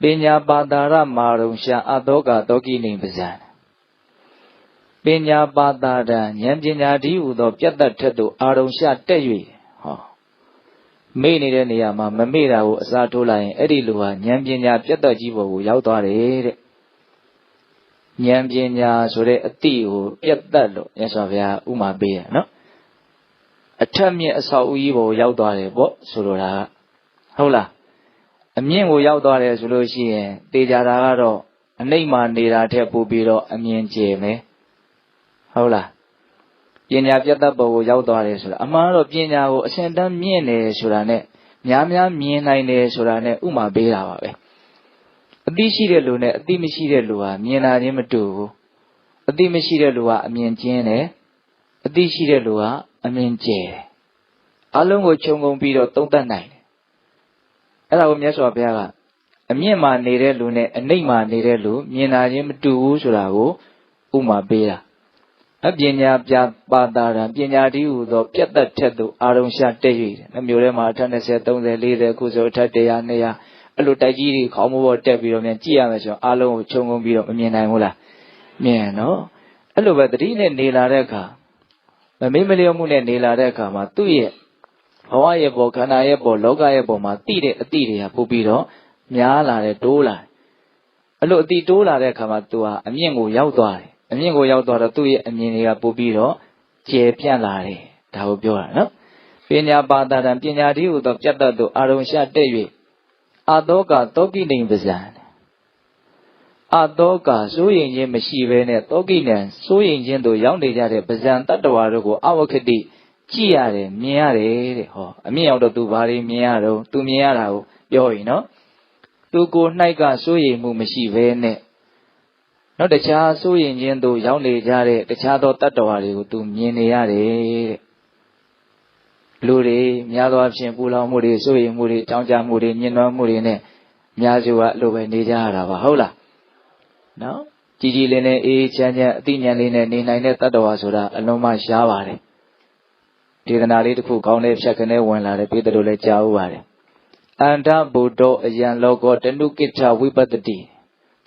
ပညာပါတာရမာရုံရှာအတောကတောကိနေပဇံပညာပါတာရဉာဏ်ပညာဒီဟုသော ပြတ်တတ်ထက်သို့အာရုံရှာတက်၍ဟောမေ့နေတဲ့နေရာမှာမမေ့တာကိုအစားထိုးလိုက်ရင်အဲ့ဒီလူဟာဉာဏ်ပညာပြတ်တတ်ကြီးပေါ်ကိုရောက်သွားတယ်တဲ့ဉာဏ်ပညာဆိုတဲ့အတိကိုပြတ်တတ်လို့မြတ်စွာဘုရားဥမာပေးတယ်နော်အထက်မြင့်အဆောက်အဦကြီးပေါ်ရောက်သွားတယ်ပေါ့ဆိုလိုတာဟုတ်လား အမြင့်ကိုရောက်သွားတယ်ဆိုလို့ရှိရင်တေချာတာကတော့အနိမ့်မှာနေတာထက်ပိုပြီးတော့အမြင်ကျယ်မယ်ဟုတ်လားပညာပြတ်တတ်ပေါ်ကိုရောက်သွားတယ်ဆိုတာအမှန်တော့ပညာကိုအရှင်တန်းမြင့်တယ်ဆိုတာနဲ့များများမြင်နိုင်တယ်ဆိုတာနဲ့ဥမာပေးတာပါပဲအသိရှိတဲ့လူနဲ့အသိမရှိတဲ့လူဟာမြင်တာချင်းမတူဘူးအသိမရှိတဲ့လူကအမြင်ကျင်းတယ်အသိရှိတဲ့လူကအမြင်ကျယ်တယ်အလုံးကိုခြုံငုံပြီးတော့သုံးသပ်နိုင်တယ် အဲ့ဒါကိုမြတ်စွာဘုရားကအမြင့်မှာနေတဲ့လူနဲ့အနိမ့်မှာနေတဲ့လူမြင်တာချင်းမတူဘူးဆိုတာကိုဥမာပေးတာအပညာပြပါတာရံပညာတိဟုသောပြတ်သက်ထက်သို့အာရုံရှာတက်၍နှမျိုးထဲမှာအထက်20 30 40ခုဆိုအထက်100 200အဲ့လိုတိုက်ကြီးတွေခေါင်းမိုးပေါ်တက်ပြီးတော့မြန်ကြည့်ရမယ်ဆိုတော့အားလုံးကိုခြုံငုံပြီးတော့မမြင်နိုင်ဘူးလားမြင်နော်အဲ့လိုပဲတတိနဲ့နေလာတဲ့အခါမမေ့မလျော့မှုနဲ့နေလာတဲ့အခါမှာသူ့ရဲ့ ဘဝရဲ့ပေါ်ခန္ဓာရဲ့ပေါ်လောကရဲ့ပေါ်မှာတိတဲ့အတိတွေကပို့ပြီးတော့များလာတယ်တိုးလာတယ်အဲ့လိုအတိတိုးလာတဲ့အခါမှာသူဟာအမြင့်ကိုရောက်သွားတယ်အမြင့်ကိုရောက်သွားတော့သူ့ရဲ့အမြင်တွေကပို့ပြီးတော့ကျယ်ပြန့်လာတယ်ဒါကိုပြောတာနော်ပညာပါဒတံပညာတိဟုသောပြတ်တတ်သောအာရုံရှာတက်၍အတောကတောကိနေပဇံအတောကစိုးရင်ခြင်းမရှိဘဲနဲ့တောကိနံစိုးရင်ခြင်းတို့ရောက်နေကြတဲ့ပဇံတတ္တဝါတို့ကိုအဝခတိ ကြည့်ရတယ်မြင်ရတယ်တဲ့ဟောအမြင့်ရောက်တော့သူဘာတွေမြင်ရတော့သူမြင်ရတာကိုပြောရင်နော်သူကို၌ကစိုးရိမ်မှုမရှိဘဲနဲ့နောက်တခြားစိုးရိမ်ခြင်းတို့ရောက်နေကြတဲ့တခြားသောတတ္တဝါတွေကိုသူမြင်နေရတယ်တဲ့လူတွေများသောအားဖြင့်ပူလောင်မှုတွေစိုးရိမ်မှုတွေကြောင်းကြမှုတွေညှဉ်းနှွမ်းမှုတွေနဲ့များစုကလိုပဲနေကြရတာပါဟုတ်လားနော်ကြည်ကြည်လင်းလင်းအေးချမ်းချမ်းအသိဉာဏ်လေးနဲ့နေနိုင်တဲ့တတ္တဝါဆိုတာအလုံးမရှားပါတယ် ဒေသနာလေးတစ်ခုကောင်းတဲ့ဖြတ်ခနဲ့ဝင်လာတယ်ပြည်သူတို့လည်းကြားဥပါတယ်အန္တဗုဒ္ဓအယံလောကောတနုကိဋ္ဌဝိပတ္တိ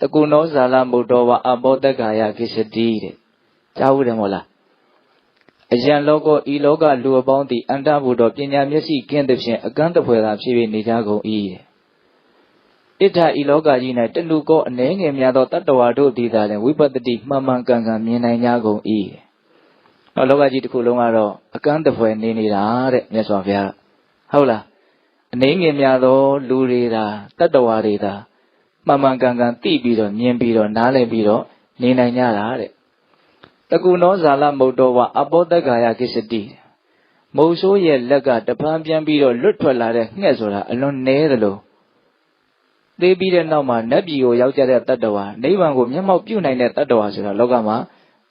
တကုဏောဇာလမုဒ္ဓဝအဘောတက္ကာယကိစ္စတိတဲ့ကြားဥတယ်မို့လားအယံလောကောဤလောကလူအပေါင်းသည်အန္တဗုဒ္ဓပညာမျက်စိကင်းသဖြင့်အကန့်တဖွယ်သာဖြစ်၍နေကြကုန်၏တဲ့ဣဋ္ဌဤလောကကြီး၌တလူကောအနေငယ်များသောတတ္တဝါတို့သည်သာလျှင်ဝိပတ္တိမှန်မှန်ကန်ကန်မြင်နိုင်ကြကုန်၏ နော်လောကကြီးတစ်ခုလုံးကတော့အကန့်တဖွယ်နေနေတာတဲ့မြတ်စွာဘုရားဟုတ်လားအနေငယ်များသောလူတွေသာတတ္တဝါတွေသာမှန်မှန်ကန်ကန်သိပြီးတော့မြင်ပြီးတော့နားလည်ပြီးတော့နေနိုင်ကြတာတဲ့တကုနောဇာလမုတ်တော်ဝအဘောတက္ကာယကိစ္စတိမုတ်ဆိုးရဲ့လက်ကတပန်းပြန်ပြီးတော့လွတ်ထွက်လာတဲ့ငှက်ဆိုတာအလွန်နည်းသလိုသိပြီးတဲ့နောက်မှာနတ်ပြည်ကိုရောက်ကြတဲ့တတ္တဝါနိဗ္ဗာန်ကိုမျက်မှောက်ပြုနိုင်တဲ့တတ္တဝါဆိုတာလောကမှာ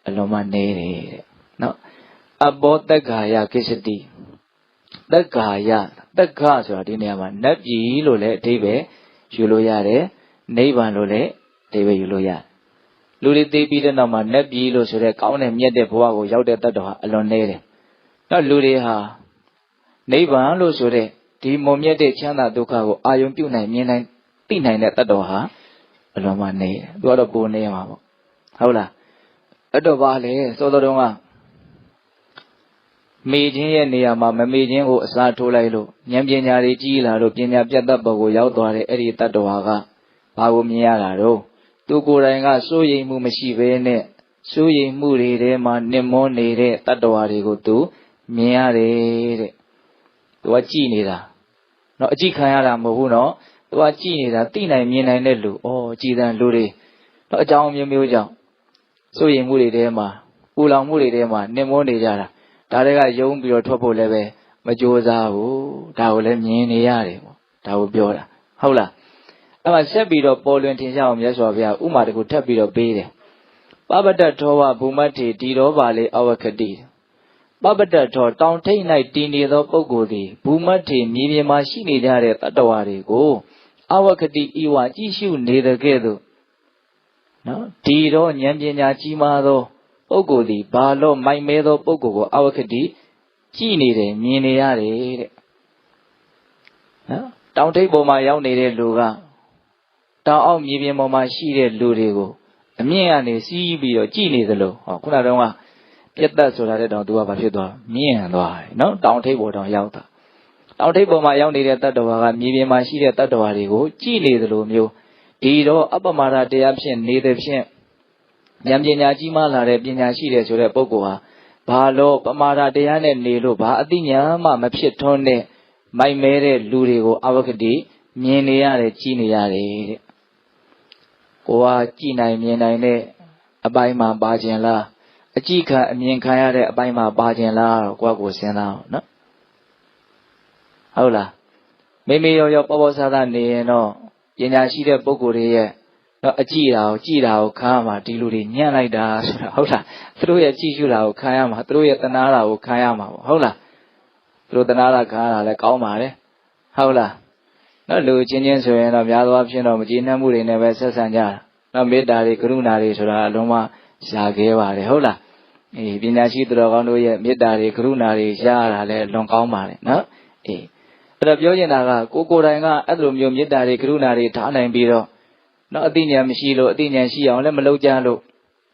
အလွန်မှနည်းတယ်တဲ့နော် အဘောတက္ကာယကိစ္စတိတက္ကာယတက္ခဆိုတာဒီနေရာမှာနတ်ပြည်လို့လည်းအဓိပ္ပာယ်ယူလို့ရတယ်နိဗ္ဗာန်လို့လည်းအဓိပ္ပာယ်ယူလို့ရတယ်လူတွေသိပြီးတဲ့နောက်မှာနတ်ပြည်လို့ဆိုတဲ့ကောင်းတဲ့မြတ်တဲ့ဘဝကိုရောက်တဲ့တတ်တော်ဟာအလွန်နည်းတယ်။နောက်လူတွေဟာနိဗ္ဗာန်လို့ဆိုတဲ့ဒီမုံမြတ်တဲ့ချမ်းသာဒုက္ခကိုအာယုံပြုနိုင်မြင်နိုင်သိနိုင်တဲ့တတ်တော်ဟာအလွန်မှနေတယ်။သူကတော့ပိုနေမှာပေါ့။ဟုတ်လား။အဲ့တော့ပါလေစောစောတုန်းက မေခြင်းရဲ့နေရာမှာမမေခြင်းကိုအစားထိုးလိုက်လို့ဉာဏ်ပညာတွေကြီးလာလို့ပညာပြတ်တတ်ပေါ်ကိုရောက်သွားတဲ့အဲ့ဒီတတ္တဝါကဘာကိုမြင်ရတာတော့သူကိုယ်တိုင်ကစိုးရိမ်မှုမရှိဘဲနဲ့စိုးရိမ်မှုတွေထဲမှာနှင်မောနေတဲ့တတ္တဝါတွေကိုသူမြင်ရတယ်တဲ့သူကကြည်နေတာနော်အကြည့်ခံရတာမဟုတ်ဘူးနော်သူကကြည်နေတာသိနိုင်မြင်နိုင်တဲ့လူဩကြည်တန်လူတွေနော်အကြောင်းမျိုးမျိုးကြောင့်စိုးရိမ်မှုတွေထဲမှာပူလောင်မှုတွေထဲမှာနှင်မောနေကြတာ ဒါတွေကယုံပြီးတော့ထွက်ဖို့လည်းပဲမကြိုးစားဘူးဒါကိုလည်းမြင်နေရတယ်ပေါ့ဒါကိုပြောတာဟုတ်လားအဲ့မှာဆက်ပြီးတော့ပေါ်လွင်ထင်ရှားအောင်မြတ်စွာဘုရားဥမာတကူထပ်ပြီးတော့ပေးတယ်ပပတ္တထောဝဘူမတ္ထေတီရောပါလေအဝခတိပပတ္တထောတောင်ထိပ်၌တည်နေသောပုဂ္ဂိုလ်သည်ဘူမတ္ထေမြေပြင်မှာရှိနေကြတဲ့တတ္တဝါတွေကိုအဝခတိဤဝကြည့်ရှုနေတဲ့ကဲ့သို့နော်ဒီတော့ဉာဏ်ပညာကြီးမားသော ပုဂ္ဂိုလ်သည်ဘာလို့မိုက်မဲသောပုဂ္ဂိုလ်ကိုအဝခတိကြည့်နေတယ်မြင်နေရတယ်တဲ့နော်တောင်ထိပ်ပေါ်မှာရောက်နေတဲ့လူကတောင်အောက်မြေပြင်ပေါ်မှာရှိတဲ့လူတွေကိုအမြင့်ကနေစီးပြီးတော့ကြည်နေသလိုဟောခုနတုန်းကပြတ်သက်ဆိုတာတဲ့တောင်သူကဘာဖြစ်သွားမြင့်သွားတယ်နော်တောင်ထိပ်ပေါ်တောင်ရောက်တာတောင်ထိပ်ပေါ်မှာရောက်နေတဲ့တတ္တဝါကမြေပြင်မှာရှိတဲ့တတ္တဝါတွေကိုကြည်နေသလိုမျိုးဒီတော့အပ္ပမဒတရားဖြင့်နေတဲ့ဖြင့် ဉာဏ်ပညာကြီးမားလာတဲ့ပညာရှိတယ်ဆိုတဲ့ပုဂ္ဂိုလ်ဟာဘာလို့ပမာဒတရားနဲ့နေလို့ဘာအသိဉာဏ်မှမဖြစ်ထွန်းတဲ့မိုက်မဲတဲ့လူတွေကိုအဝကတိမြင်နေရတယ်ကြည်နေရတယ်တဲ့ကိုကကြည်နိုင်မြင်နိုင်တဲ့အပိုင်းမှာပါခြင်းလားအကြည့်ခံအမြင်ခံရတဲ့အပိုင်းမှာပါခြင်းလားတော့ကိုကကိုစဉ်းစားအောင်နော်ဟုတ်လားမိမိရောရောပေါ်ပေါ်ဆာဆာနေရင်တော့ပညာရှိတဲ့ပုဂ္ဂိုလ်တွေရဲ့ တော့အကြည့်တာကိုကြည့်တာကိုခံရမှာဒီလူတွေညံ့လိုက်တာဆိုတာဟုတ်လားသူတို့ရဲ့ကြည့်ရှုတာကိုခံရမှာသူတို့ရဲ့တနာတာကိုခံရမှာပေါ့ဟုတ်လားသူတို့တနာတာခံရတာလည်းကောင်းပါတယ်ဟုတ်လားနော်လူချင်းချင်းဆိုရင်တော့များသောအားဖြင့်တော့မကျေနပ်မှုတွေနဲ့ပဲဆက်ဆံကြတာနော်မေတ္တာတွေကရုဏာတွေဆိုတာအလုံးမရှားခဲ့ပါတယ်ဟုတ်လားအေးပညာရှိသူတော်ကောင်းတို့ရဲ့မေတ္တာတွေကရုဏာတွေရှားရတာလည်းလွန်ကောင်းပါတယ်နော်အေးအဲ့တော့ပြောချင်တာကကိုကိုယ်တိုင်ကအဲ့လိုမျိုးမေတ္တာတွေကရုဏာတွေထားနိုင်ပြီးတော့ နော်အသိဉာဏ်မရှိလို့အသိဉာဏ်ရှိအောင်လည်းမလုပ်ကြလို့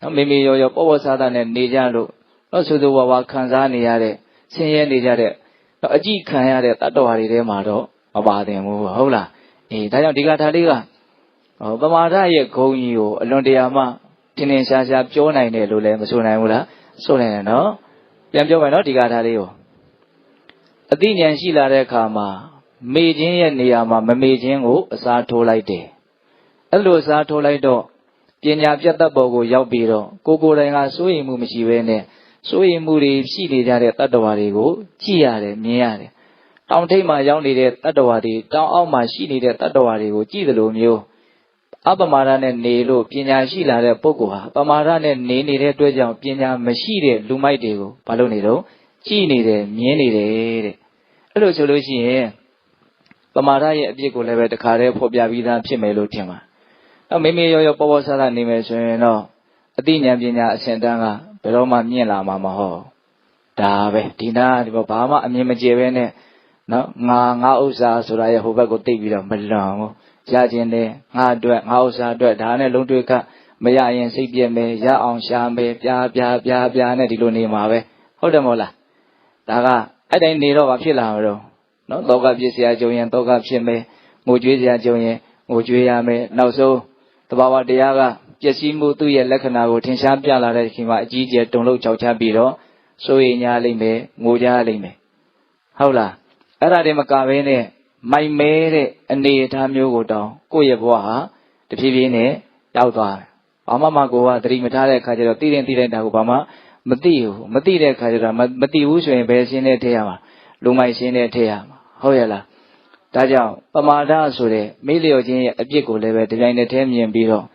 နော်မေမေရောရောပေါ့ပေါ့ဆားဆားနဲ့နေကြလို့နော်ဆူဆူဝါဝါခံစားနေရတဲ့ဆင်းရဲနေကြတဲ့နော်အကြည့်ခံရတဲ့တတ္တဝါတွေထဲမှာတော့မပါသင့်ဘူးဟုတ်လားအေးဒါကြောင့်ဒီကထာလေးကဟောပမာဒရဲ့ဂုံကြီးကိုအလွန်တရာမှတင်းတင်းရှားရှားပြောနိုင်တယ်လို့လည်းမဆိုနိုင်ဘူးလားဆိုနိုင်တယ်နော်ပြန်ပြောမယ်နော်ဒီကထာလေးကိုအသိဉာဏ်ရှိလာတဲ့အခါမှာမေခြင်းရဲ့နေရာမှာမမေခြင်းကိုအစားထိုးလိုက်တယ် အဲ့လိုစားထိုးလိုက်တော့ပညာပြတ်သက်ပေါ်ကိုရောက်ပြီးတော့ကိုကိုယ်တိုင်ကစိုးရိမ်မှုမရှိဘဲနဲ့စိုးရိမ်မှုတွေရှိနေကြတဲ့တတ္တဝါတွေကိုကြည့်ရတယ်မြင်ရတယ်တောင်ထိပ်မှာရောက်နေတဲ့တတ္တဝါတွေတောင်အောက်မှာရှိနေတဲ့တတ္တဝါတွေကိုကြည့်သလိုမျိုးအပမာဒနဲ့နေလို့ပညာရှိလာတဲ့ပုဂ္ဂိုလ်ဟာပမာဒနဲ့နေနေတဲ့အတွက်ကြောင့်ပညာမရှိတဲ့လူမိုက်တွေကိုဘာလို့နေတော့ကြည့်နေတယ်မြင်နေတယ်တဲ့အဲ့လိုဆိုလို့ရှိရင်ပမာဒရဲ့အပြစ်ကိုလည်းပဲတခါတည်းဖော်ပြပြီးသားဖြစ်မယ်လို့ထင်ပါ တော့မေမေရောရောပေါ်ပေါ်ဆဆနေမယ်ဆိုရင်တော့အသိဉာဏ်ပညာအရှင်တန်းကဘယ်တော့မှမြင့်လာမှာမဟုတ်ဒါပဲဒီနာဒီဘောဘာမှအမြင်မကျေပဲနဲ့နော်ငါငါဥစ္စာဆိုတာရဲ့ဟိုဘက်ကိုတိတ်ပြီးတော့မလွန်ဘူးရခြင်းနဲ့ငါအတွက်ငါဥစ္စာအတွက်ဒါနဲ့လုံးတွေ့ခမရရင်စိတ်ပြက်မယ်ရအောင်ရှာမယ်ပြားပြားပြားပြားနဲ့ဒီလိုနေမှာပဲဟုတ်တယ်မဟုတ်လားဒါကအဲ့တိုင်းနေတော့ဘာဖြစ်လာမလို့နော်တောကပြစ်စရာကြုံရင်တောကဖြစ်မယ်ငိုကြွေးစရာကြုံရင်ငိုကြွေးရမယ်နောက်ဆုံး တဘာဝတရားကပျက်စီးမှုသူ့ရဲ့လက္ခဏာကိုထင်ရှားပြလာတဲ့ချိန်မှာအကြီးကျယ်တုန်လှုပ်ခြောက်ခြားပြီးတော့စိုးရိမ်ညာလိမ့်မယ်ငိုကြလိမ့်မယ်ဟုတ်လားအဲ့ဒါတွေမကဘဲနဲ့မိုက်မဲတဲ့အနေအထားမျိုးကိုတောင်းကိုယ့်ရဲ့ဘဝဟာတဖြည်းဖြည်းနဲ့ရောက်သွားတယ်ဘာမှမကိုကသတိမထားတဲ့အခါကျတော့သိရင်သိလိုက်တာကိုဘာမှမသိဘူးမသိတဲ့အခါကျတော့မသိဘူးဆိုရင်ဘယ်ရှင်းနဲ့ထည့်ရမှာလူမိုက်ရှင်းနဲ့ထည့်ရမှာဟုတ်ရဲ့လား ဒါကြောင့်ပမာဒဆိုတဲ့မေ့လျော့ခြင်းရဲ့အပြစ်ကိုလည်းပဲဒီတိုင်းနဲ့ထဲမြင်ပြီးတော့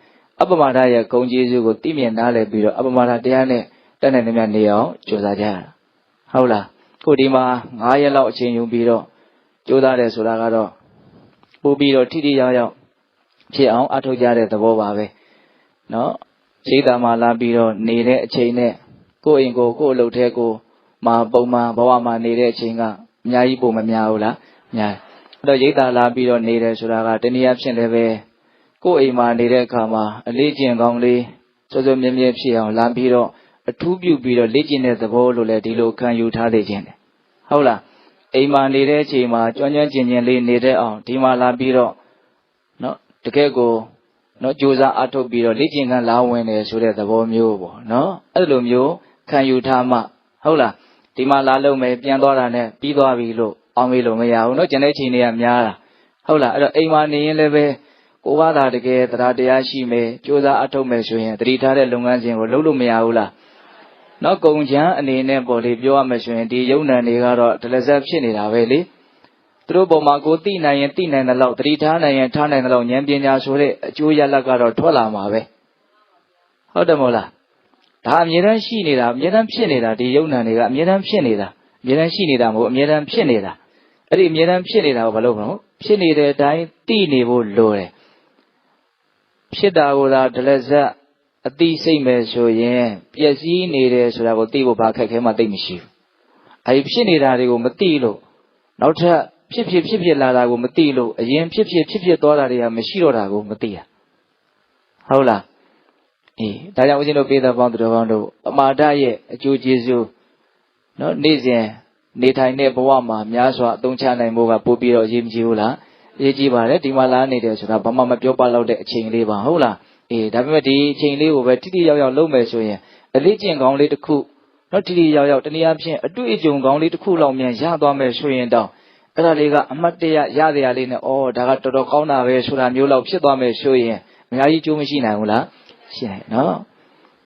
အပမာဒရဲ့ဂုံကျေးဇူးကိုသိမြင်နားလည်ပြီးတော့အပမာဒတရားနဲ့တက်နိုင်တဲ့မြတ်နေအောင်ကြိုးစားကြရတာဟုတ်လားခုဒီမှာ9ရက်လောက်အချိန်ယူပြီးတော့ကြိုးစားတယ်ဆိုတာကတော့ပို့ပြီးတော့ထိထိရောက်ရောက်ဖြစ်အောင်အထောက်ကြတဲ့သဘောပါပဲနော်စိတ်သာမလာပြီးတော့နေတဲ့အချိန်နဲ့ကိုယ့်အိမ်ကိုကိုယ့်အလုပ်ထဲကိုမှာပုံမှန်ဘဝမှာနေတဲ့အချိန်ကအများကြီးပုံမများဘူးလားများတယ် တော့ရိတ်တာလာပြီးတော့နေတယ်ဆိုတာကတနည်းအားဖြင့်လည်းပဲကိုယ့်အိမ်မှာနေတဲ့အခါမှာအလေးကျင့်ကောင်းလေးစောစောမြဲမြဲဖြစ်အောင်လာပြီးတော့အထူးပြုပြီးတော့လေ့ကျင့်တဲ့သဘောလို့လည်းဒီလိုခံယူထားသေးခြင်းတယ်ဟုတ်လားအိမ်မှာနေတဲ့အချိန်မှာကြွကျွမ်းကျင်ကျင်လေးနေတဲ့အောင်ဒီမှာလာပြီးတော့နော်တကယ်ကိုနော်ကြိုးစားအထုတ်ပြီးတော့လေ့ကျင့်ခန်းလာဝင်တယ်ဆိုတဲ့သဘောမျိုးပေါ့နော်အဲ့လိုမျိုးခံယူထားမှဟုတ်လားဒီမှာလာလို့မယ်ပြန်သွားတာနဲ့ပြီးသွားပြီလို့ အောင်ပြီလို့မရဘူးเนาะကျန်တဲ့ချိန်တွေကများတာဟုတ်လားအဲ့တော့အိမ်မှာနေရင်လည်းပဲကိုကသာတကယ်တရားတရားရှိမယ်ကြိုးစားအထုတ်မယ်ဆိုရင်တတိထားတဲ့လုပ်ငန်းစဉ်ကိုလုပ်လို့မရဘူးလားနော်ကုံချမ်းအနေနဲ့ပေါ်လေပြောရမယ်ဆိုရင်ဒီယုံနံတွေကတော့ဒလဇက်ဖြစ်နေတာပဲလေသူတို့ပုံမှာကိုသိနိုင်ရင်သိနိုင်တဲ့လောက်တတိထားနိုင်ရင်ထားနိုင်တဲ့လောက်ဉာဏ်ပညာဆိုတဲ့အကျိုးရလဒ်ကတော့ထွက်လာမှာပဲဟုတ်တယ်မို့လားဒါအမြဲတမ်းရှိနေတာအမြဲတမ်းဖြစ်နေတာဒီယုံနံတွေကအမြဲတမ်းဖြစ်နေတာအမြဲတမ်းရှိနေတာမဟုတ်အမြဲတမ်းဖြစ်နေတာ အဲ့ဒီအမြဲတမ်းဖြစ်နေတာကိုဘာလို့မလို့ဖြစ်နေတဲ့အတိုင်းသိနေဖို့လိုတယ်ဖြစ်တာကိုသာဒလဇက်အတိစိတ်မဲ့ဆိုရင်ပျက်စီးနေတယ်ဆိုတာကိုသိဖို့ဘာခက်ခဲမှသိမရှိဘူးအဲဒီဖြစ်နေတာတွေကိုမသိလို့နောက်ထပ်ဖြစ်ဖြစ်ဖြစ်ဖြစ်လာတာကိုမသိလို့အရင်ဖြစ်ဖြစ်ဖြစ်ဖြစ်သွားတာတွေကမရှိတော့တာကိုမသိရဟုတ်လားအေးဒါကြောင့်ဦးဇင်းတို့ပေးတဲ့ပေါင်းသူတော်ကောင်းတို့အမာဒရဲ့အကျိုးကျေးဇူးနော်နေ့စဉ် နေထိုင်တဲ့ဘဝမှာများစွာအသုံးချနိုင်ဖို့ကပို့ပြီးတော့အရေးမကြီးဘူးလားအရေးကြီးပါတယ်ဒီမှာလာနေတယ်ဆိုတာဘာမှမပြောပါတော့တဲ့အချိန်လေးပါဟုတ်လားအေးဒါပေမဲ့ဒီအချိန်လေးကိုပဲတိတိယောက်ယောက်လုပ်မယ်ဆိုရင်အလေးကျင့်ကောင်းလေးတစ်ခုနော်တိတိယောက်ယောက်တနည်းအားဖြင့်အတွေ့အကြုံကောင်းလေးတစ်ခုလောက်မြန်ရသွားမယ်ဆိုရင်တော့အဲ့ဒါလေးကအမတ်တရရရရလေးနဲ့ဩဒါကတော်တော်ကောင်းတာပဲဆိုတာမျိုးလောက်ဖြစ်သွားမယ်ဆိုရင်အများကြီးကျိုးမရှိနိုင်ဘူးလားရှိနိုင်နော်